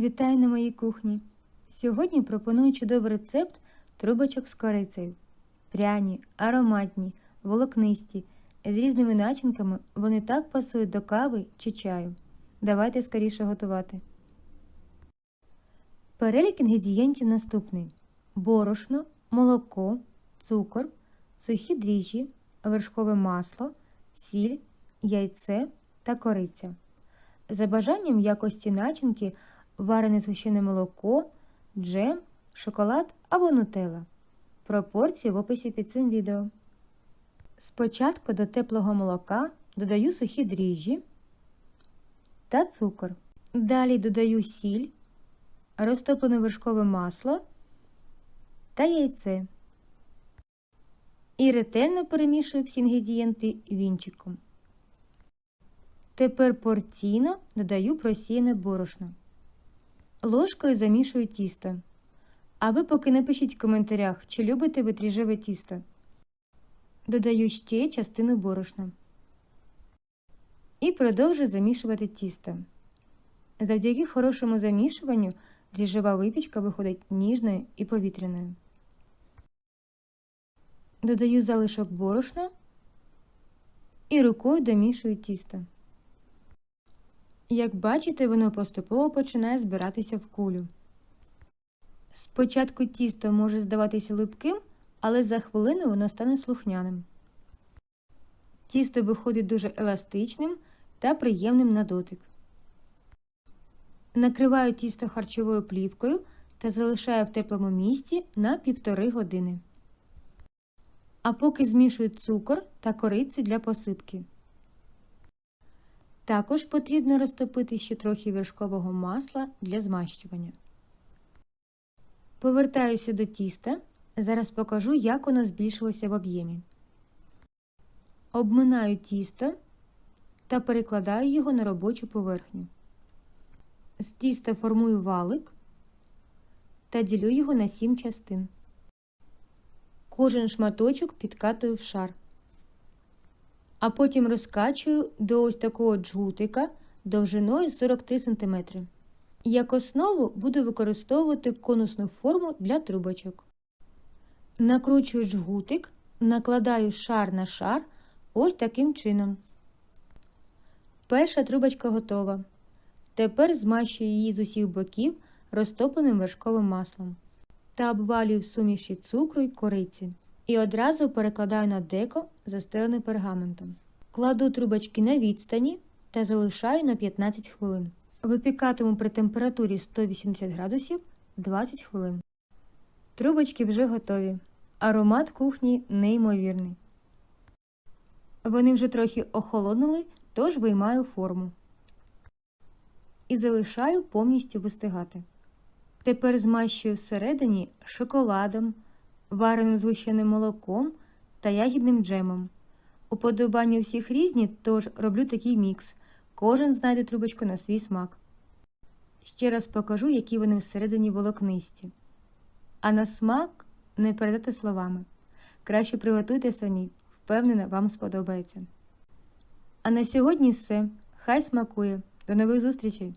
Вітаю на моїй кухні! Сьогодні пропоную чудовий рецепт трубочок з корицею. Пряні, ароматні, волокнисті, з різними начинками вони так пасують до кави чи чаю. Давайте скоріше готувати. Перелік інгредієнтів наступний: борошно, молоко, цукор, сухі дріжджі, вершкове масло, сіль, яйце та кориця. За бажанням якості начинки варене згущене молоко, джем, шоколад або нутелла. Пропорції в описі під цим відео. Спочатку до теплого молока додаю сухі дріжджі та цукор. Далі додаю сіль, розтоплене вершкове масло та яйце. І ретельно перемішую всі інгредієнти вінчиком. Тепер порційно додаю просіяне борошно. Ложкою замішую тісто. А ви поки напишіть в коментарях, чи любите ви дріжджеве тісто. Додаю ще частину борошна. І продовжую замішувати тісто. Завдяки хорошому замішуванню дріжджева випічка виходить ніжною і повітряною. Додаю залишок борошна і рукою домішую тісто. Як бачите, воно поступово починає збиратися в кулю. Спочатку тісто може здаватися липким, але за хвилину воно стане слухняним. Тісто виходить дуже еластичним та приємним на дотик. Накриваю тісто харчовою плівкою та залишаю в теплому місці на півтори години. А поки змішую цукор та корицю для посипки. Також потрібно розтопити ще трохи вершкового масла для змащування. Повертаюся до тіста. Зараз покажу, як воно збільшилося в об'ємі. Обминаю тісто та перекладаю його на робочу поверхню. З тіста формую валик та ділю його на 7 частин. Кожен шматочок підкатую в шар а потім розкачую до ось такого джгутика довжиною 43 см. Як основу буду використовувати конусну форму для трубочок. Накручую джгутик, накладаю шар на шар ось таким чином. Перша трубочка готова. Тепер змащую її з усіх боків розтопленим вершковим маслом та обвалюю в суміші цукру й кориці і одразу перекладаю на деко, застелене пергаментом. Кладу трубочки на відстані та залишаю на 15 хвилин. Випікатиму при температурі 180 градусів 20 хвилин. Трубочки вже готові. Аромат кухні неймовірний. Вони вже трохи охолонули, тож виймаю форму. І залишаю повністю вистигати. Тепер змащую всередині шоколадом вареним згущеним молоком та ягідним джемом. Уподобання всіх різні, тож роблю такий мікс. Кожен знайде трубочку на свій смак. Ще раз покажу, які вони всередині волокнисті. А на смак не передати словами. Краще приготуйте самі, впевнена, вам сподобається. А на сьогодні все. Хай смакує. До нових зустрічей!